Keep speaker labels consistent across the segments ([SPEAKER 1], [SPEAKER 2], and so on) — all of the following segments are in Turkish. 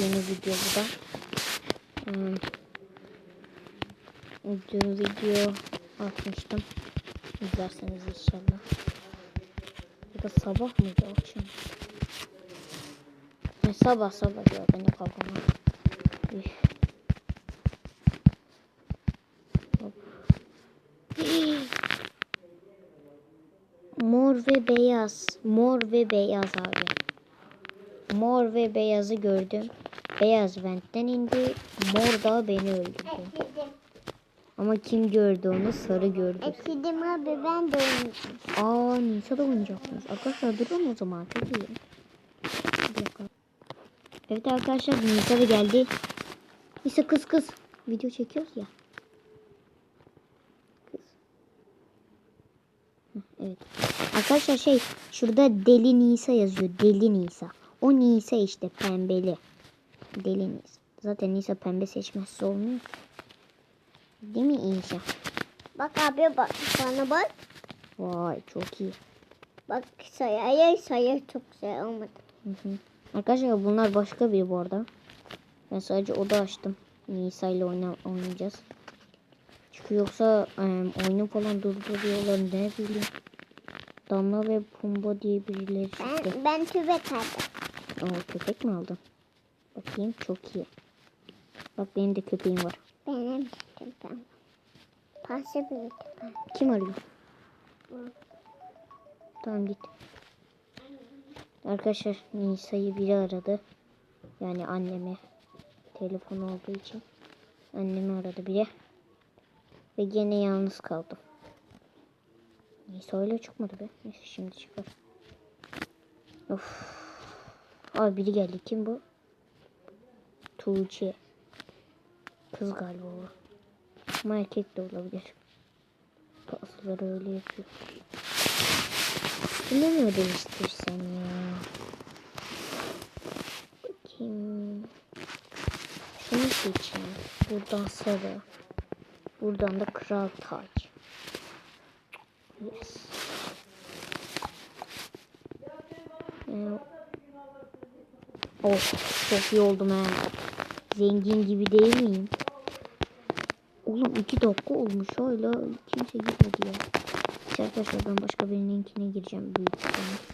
[SPEAKER 1] Yeni video bu da. Hmm. Dün video atmıştım. İzlerseniz inşallah. Ya da sabah mıydı akşam? Ne sabah sabah ya beni kafama. Mor ve beyaz. Mor ve beyaz abi. Mor ve beyazı gördüm. Beyaz ventten indi. Mor da beni öldürdü. Ama kim gördü onu? Sarı gördü.
[SPEAKER 2] Ekledim abi ben de oynayacağım.
[SPEAKER 1] Aa Nisa da oynayacakmış. Arkadaşlar durun o zaman. Çok iyi. Evet arkadaşlar Nisa da geldi. Nisa kız kız. Video çekiyoruz ya. Kız. Evet. Arkadaşlar şey şurada Deli Nisa yazıyor. Deli Nisa. O Nisa işte pembeli. Deli Nisa. Zaten Nisa pembe seçmezse olmuyor. Değil mi Nisa?
[SPEAKER 2] Bak abi bak bana bak.
[SPEAKER 1] Vay çok iyi.
[SPEAKER 2] Bak sayaya sayı çok güzel olmadı.
[SPEAKER 1] Hı hı. Arkadaşlar bunlar başka bir bu arada. Ben sadece oda açtım. Nisa ile oyna, oynayacağız. Çünkü yoksa e, oyunu falan durduruyorlar ne bileyim. Damla ve Pumba diye birileri çıktı.
[SPEAKER 2] Ben, ben tübet aldım.
[SPEAKER 1] Aa, köpek mi aldın? Bakayım çok iyi. Bak benim de köpeğim var.
[SPEAKER 2] Benim tübem. Pası büyüdü ben.
[SPEAKER 1] Kim arıyor? Tamam git. Arkadaşlar Nisa'yı biri aradı. Yani annemi. Telefon olduğu için. Annemi aradı biri. Ve gene yalnız kaldım. Nisa öyle çıkmadı be. Neyse şimdi çıkar. Of. Abi biri geldi. Kim bu? Tuğçe. Kız galiba o. Ama erkek de olabilir. Pasları öyle yapıyor. Bunu mu değiştirsem ya? Bakayım. Şunu seçeyim. Buradan sarı. Buradan da kral taç. Yes. Ee, Of çok iyi oldum ha. Zengin gibi değil miyim? Oğlum iki dakika olmuş hala kimse gitmedi ya. Neyse Arkadaşlar ben başka birininkine gireceğim büyük ihtimalle.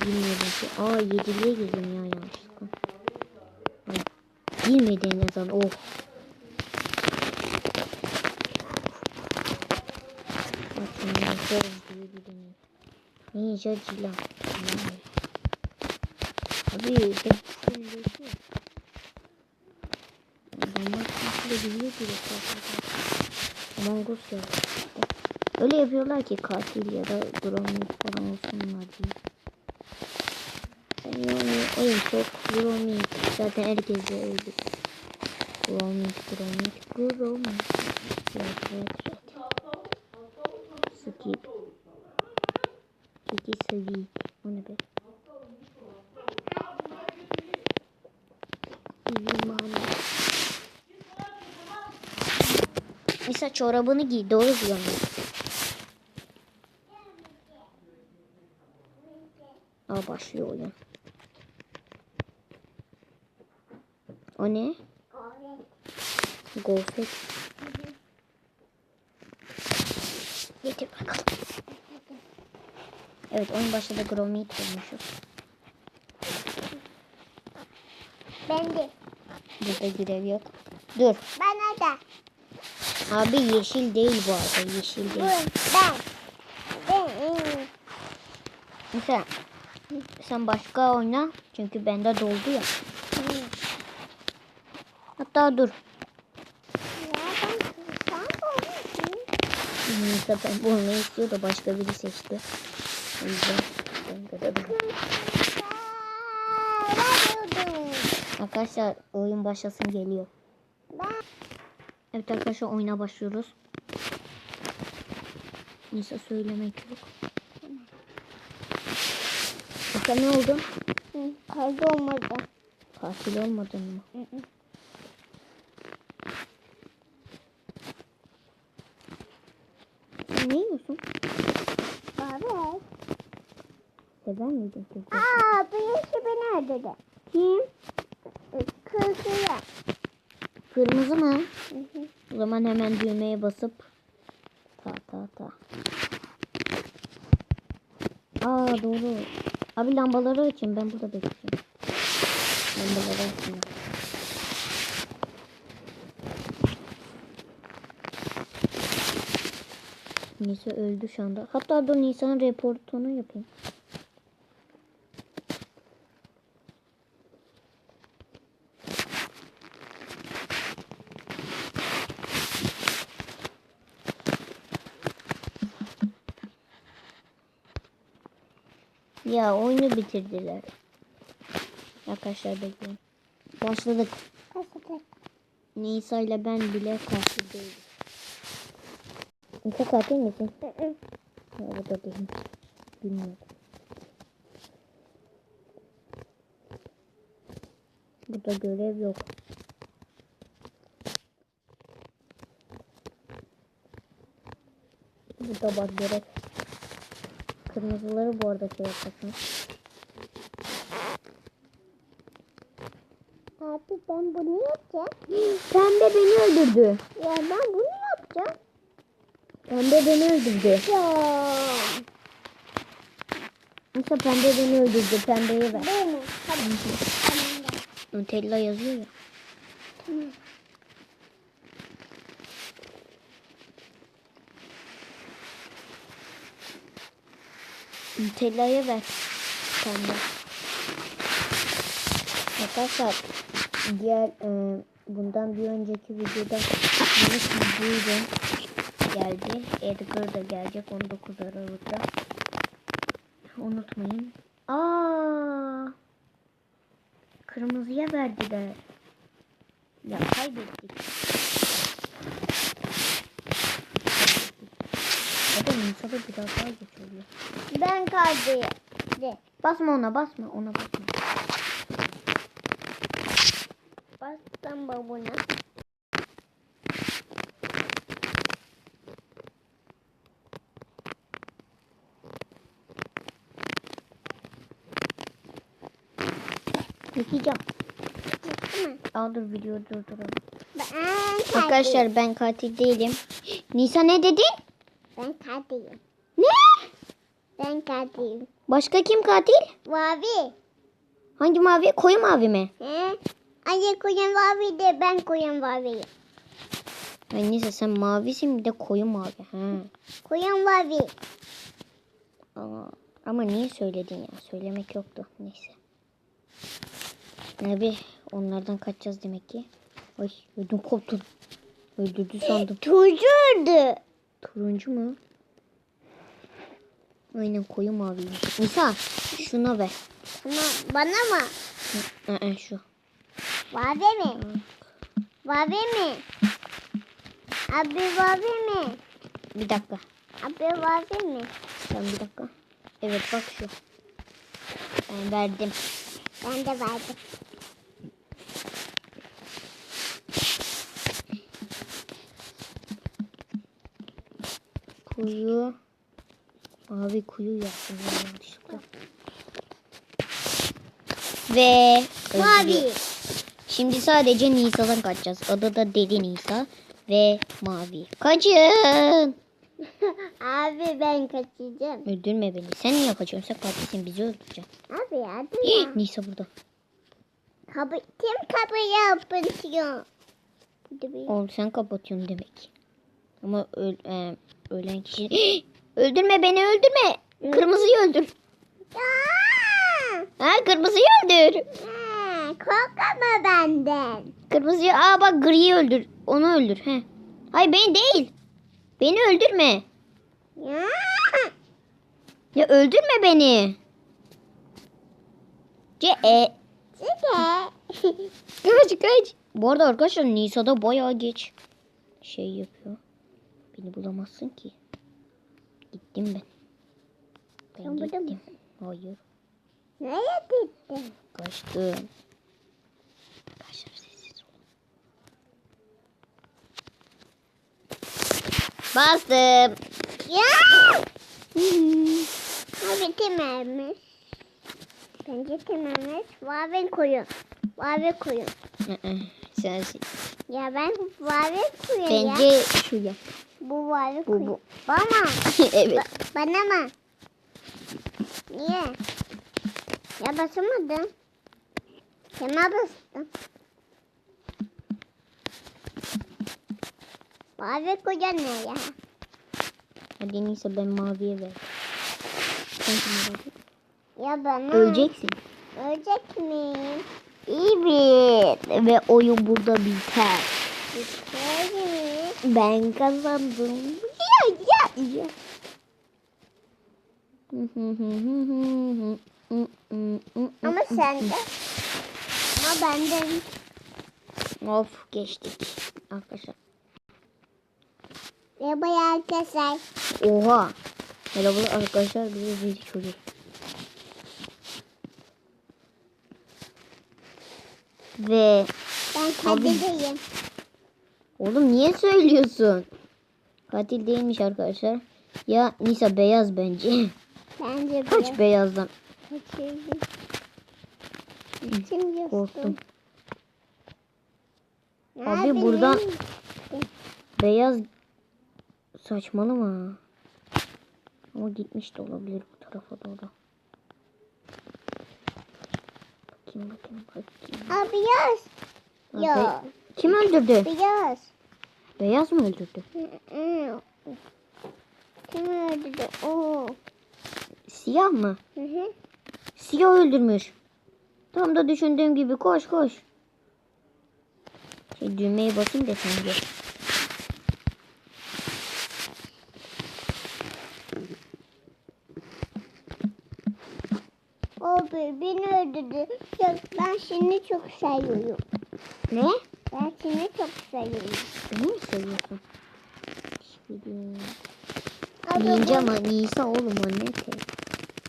[SPEAKER 1] Bilmiyorum ki. Aa yediliğe girdim ya yanlışlıkla. Ay, girmedi en azından. Oh. Bak şimdi yapıyoruz diye bir deneyim. Ninja cila. Abi ben Komple biliyor ki Among ya. Öyle yapıyorlar ki katil ya da drone falan olsunlar diye. Yani oyun çok drone zaten herkes de öyle. Drone, drone, drone. Evet, evet, evet. Skip. Kiki skip. O ne be? İmani. Mesela çorabını giy. Doğru diyorum. Aa başlıyor oyun. O ne? Gofret. Getir bakalım. Evet oyun başladı Gromit bulmuşuz.
[SPEAKER 2] Ben de.
[SPEAKER 1] Burada görev yok. Dur.
[SPEAKER 2] Bana da.
[SPEAKER 1] Abi yeşil değil bu arada. Yeşil değil.
[SPEAKER 2] ben. Ben.
[SPEAKER 1] Mesela sen başka oyna. Çünkü bende doldu ya. Hatta dur. Neyse ben bulmayı istiyor da başka biri seçti. O yüzden ben dur. Arkadaşlar oyun başlasın geliyor.
[SPEAKER 2] Ben.
[SPEAKER 1] Evet arkadaşlar oyuna başlıyoruz. Neyse söylemek yok. Sen ne oldun?
[SPEAKER 2] Kaydı olmadı.
[SPEAKER 1] Katil olmadın mı?
[SPEAKER 2] Hı hı.
[SPEAKER 1] Sen ne yiyorsun?
[SPEAKER 2] Baba.
[SPEAKER 1] Sever miydin kızı?
[SPEAKER 2] Aa, bu yaşı beni öldürdü.
[SPEAKER 1] Kim?
[SPEAKER 2] Kırkıya.
[SPEAKER 1] Kırmızı mı?
[SPEAKER 2] Hı hı.
[SPEAKER 1] O zaman hemen düğmeye basıp ta ta ta. Aa doğru. Abi lambaları açın ben burada bekliyorum. Lambaları açın. Nisa öldü şu anda. Hatta dur Nisa'nın reportunu yapayım. Ya oyunu bitirdiler. Arkadaşlar bekleyin. Başladık.
[SPEAKER 2] Kaçacak.
[SPEAKER 1] Nisa ile ben bile katil değiliz. Nisa katil misin? Ya, o da değil. Bilmiyorum. Burada görev yok. Burada bak görev. Kırmızıları bu arada şey yapasın.
[SPEAKER 2] Abi ben bunu yapacağım.
[SPEAKER 1] Pembe beni öldürdü.
[SPEAKER 2] Ya ben bunu yapacağım.
[SPEAKER 1] Pembe beni öldürdü.
[SPEAKER 2] Ya.
[SPEAKER 1] Nisa pembe beni öldürdü. Pembeyi ver.
[SPEAKER 2] Benim. Tamam. Tamam.
[SPEAKER 1] Nutella yazıyor ya.
[SPEAKER 2] Tamam.
[SPEAKER 1] Nutella'ya ver. Pembe. Arkadaşlar diğer e, bundan bir önceki videoda Yunus Buyurun geldi. Edgar da gelecek 19 Aralık'ta. Unutmayın. Aa! Kırmızıya verdiler. Ya kaybettik. Nisa'da biraz daha geç oluyor.
[SPEAKER 2] Ben kaldı. De.
[SPEAKER 1] Basma ona basma ona basma.
[SPEAKER 2] Bastım babuna.
[SPEAKER 1] Yıkayacağım. Al dur videoyu durduralım.
[SPEAKER 2] Ben.
[SPEAKER 1] Arkadaşlar ben katil değilim. Nisa ne dedin?
[SPEAKER 2] Ben katilim.
[SPEAKER 1] Ne?
[SPEAKER 2] Ben katilim.
[SPEAKER 1] Başka kim katil?
[SPEAKER 2] Mavi.
[SPEAKER 1] Hangi mavi? Koyu mavi mi?
[SPEAKER 2] He? Anne koyun mavi de ben koyun mavi.
[SPEAKER 1] Ay Nisa sen mavisin bir de koyu mavi. Ha.
[SPEAKER 2] Koyun mavi.
[SPEAKER 1] Aa, ama niye söyledin ya? Söylemek yoktu. Neyse. Abi onlardan kaçacağız demek ki. Ay ödüm koptu. Öldürdü sandım.
[SPEAKER 2] Tuzurdu.
[SPEAKER 1] Turuncu mu? Aynen koyu maviymiş. Nisa şuna ver.
[SPEAKER 2] Ama bana mı?
[SPEAKER 1] Aa, şu.
[SPEAKER 2] Mavi mi? Mavi mi? Abi mavi mi?
[SPEAKER 1] Bir dakika.
[SPEAKER 2] Abi mavi mi?
[SPEAKER 1] Sen bir dakika. Evet bak şu. Ben verdim.
[SPEAKER 2] Ben de verdim.
[SPEAKER 1] Kuyu. Mavi kuyu yaptım yanlışlıkla. Ve
[SPEAKER 2] Mavi.
[SPEAKER 1] Şimdi sadece Nisa'dan kaçacağız. Adı da Deli Nisa ve Mavi. Kaçın.
[SPEAKER 2] Abi ben kaçacağım.
[SPEAKER 1] Öldürme beni. Sen niye kaçıyorsun? Sen katilsin. Bizi öldüreceksin.
[SPEAKER 2] Abi ya.
[SPEAKER 1] Nisa burada.
[SPEAKER 2] Kapı, kim kapıyı bir.
[SPEAKER 1] Oğlum sen kapatıyorsun demek. Ama öl, e, ölen kişi... öldürme beni öldürme. Kırmızıyı öldür. Ha kırmızıyı öldür.
[SPEAKER 2] Ha, korkma benden.
[SPEAKER 1] Kırmızıyı aa bak griyi öldür. Onu öldür. He. Hayır beni değil. Beni öldürme.
[SPEAKER 2] Ya.
[SPEAKER 1] Ya öldürme beni. Ce e. Kaç kaç. Bu arada arkadaşlar Nisa'da bayağı geç şey yapıyor. Beni bulamazsın ki. Gittim ben. Ben
[SPEAKER 2] burada
[SPEAKER 1] gittim. Hayır.
[SPEAKER 2] Nereye gittin?
[SPEAKER 1] Kaçtım. Arkadaşlar sessiz olun. Bastım.
[SPEAKER 2] Ya. Abi temelmiş. Bence temelmiş. Mavi koyun. Mavi koyun.
[SPEAKER 1] Sensin.
[SPEAKER 2] Ya ben mavi koyun ya.
[SPEAKER 1] Bence şu ya.
[SPEAKER 2] Bu mavi
[SPEAKER 1] Bu bu.
[SPEAKER 2] Bana.
[SPEAKER 1] evet.
[SPEAKER 2] Ba- bana mı? Niye? Ya basamadım. Kime bastım? Mavi koyun ne ya?
[SPEAKER 1] Hadi neyse ben maviye ver.
[SPEAKER 2] Ya bana.
[SPEAKER 1] Öleceksin.
[SPEAKER 2] Ölecek miyim?
[SPEAKER 1] Evet. Ve oyun burada biter.
[SPEAKER 2] Biter?
[SPEAKER 1] Ben kazandım. Ya ya ya.
[SPEAKER 2] Ama sende. Ama benden.
[SPEAKER 1] Of geçtik. Arkadaşlar.
[SPEAKER 2] Merhaba arkadaşlar.
[SPEAKER 1] Oha. Merhaba arkadaşlar. Bize bir çocuk. Ve
[SPEAKER 2] Ben
[SPEAKER 1] Abi. Oğlum niye söylüyorsun? Katil değilmiş arkadaşlar. Ya Nisa beyaz bence.
[SPEAKER 2] Bence
[SPEAKER 1] Kaç beyazdan
[SPEAKER 2] Kaçırdım.
[SPEAKER 1] Korktum.
[SPEAKER 2] Ne
[SPEAKER 1] Abi
[SPEAKER 2] bileyim.
[SPEAKER 1] buradan- Beyaz saçmalama. Ama gitmiş de olabilir bu tarafa doğru. Bakayım bakayım bakayım. Abi,
[SPEAKER 2] Ya
[SPEAKER 1] Kim öldürdü?
[SPEAKER 2] beyaz.
[SPEAKER 1] Beyaz mı öldürdü?
[SPEAKER 2] Kim öldürdü? Oo.
[SPEAKER 1] Siyah mı?
[SPEAKER 2] Hı hı.
[SPEAKER 1] Siyah öldürmüş. Tam da düşündüğüm gibi koş koş. Şey düğmeye basayım da sen gör.
[SPEAKER 2] Abi beni öldürdü. Ben seni çok seviyorum.
[SPEAKER 1] Ne?
[SPEAKER 2] Ben seni çok seviyorum.
[SPEAKER 1] Beni mi seviyorsun? Ninja mı? Nisa oğlum o ne ki?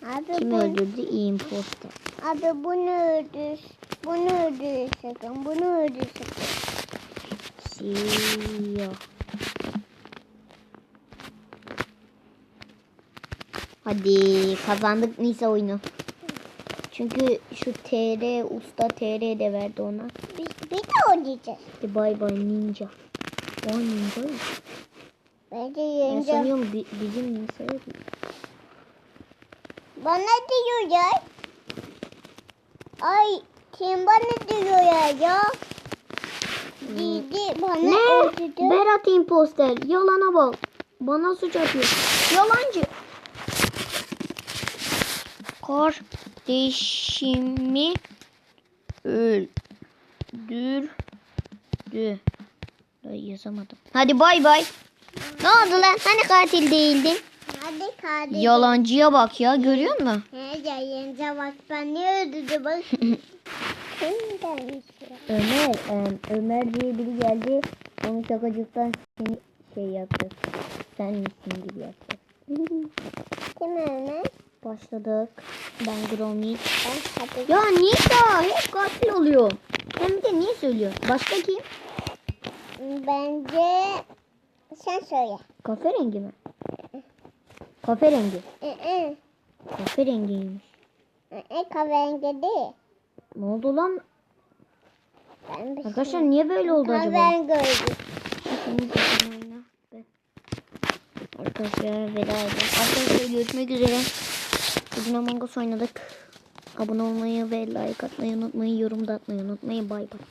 [SPEAKER 2] Abi,
[SPEAKER 1] Kim
[SPEAKER 2] bu,
[SPEAKER 1] öldürdü? Imposter.
[SPEAKER 2] abi bunu öldür. Bunu öldür sakın. Bunu öldür sakın.
[SPEAKER 1] Siyah. Hadi kazandık Nisa oyunu. Çünkü şu TR usta TR de verdi ona.
[SPEAKER 2] Biz bir de oynayacağız.
[SPEAKER 1] Hadi bay bay ninja. O ninja mı?
[SPEAKER 2] Bence
[SPEAKER 1] Ben
[SPEAKER 2] yenge.
[SPEAKER 1] sanıyorum bi- bizim değil.
[SPEAKER 2] Bana diyorlar. Ay kim bana diyorlar ya? Didi bana
[SPEAKER 1] Ne?
[SPEAKER 2] öldürdü.
[SPEAKER 1] Berat imposter. Yalana bak. Bana suç atıyor. Yalancı. Kardeşimi öldürdü. Ay, yazamadım. Hadi bay bay. Ne oldu lan? Hani katil değildin?
[SPEAKER 2] Hadi kardeşim.
[SPEAKER 1] Yalancıya bak ya görüyor musun?
[SPEAKER 2] He ya yenge bak ben ne öldürdü bak.
[SPEAKER 1] Ömer, em, Ömer diye biri geldi. Onu şakacıktan seni şey yaptı. Sen misin gibi yaptı.
[SPEAKER 2] Kim Ömer?
[SPEAKER 1] Başladık. Ben Gromit. Ya Nisa hep katil oluyor. Hem de niye söylüyor? Başka kim?
[SPEAKER 2] Bence sen söyle.
[SPEAKER 1] Kahverengi mi? Kahverengi. Kahverengiymiş.
[SPEAKER 2] kahverengi değil.
[SPEAKER 1] Ne oldu lan?
[SPEAKER 2] Ben bir şey-
[SPEAKER 1] Arkadaşlar niye böyle oldu acaba?
[SPEAKER 2] Kahverengi.
[SPEAKER 1] Ben- Arkadaşlar veda edelim. Arkadaşlar görüşmek üzere. Bugün Among Us oynadık. Abone olmayı ve like atmayı unutmayın. Yorum da atmayı unutmayın. Bay bay.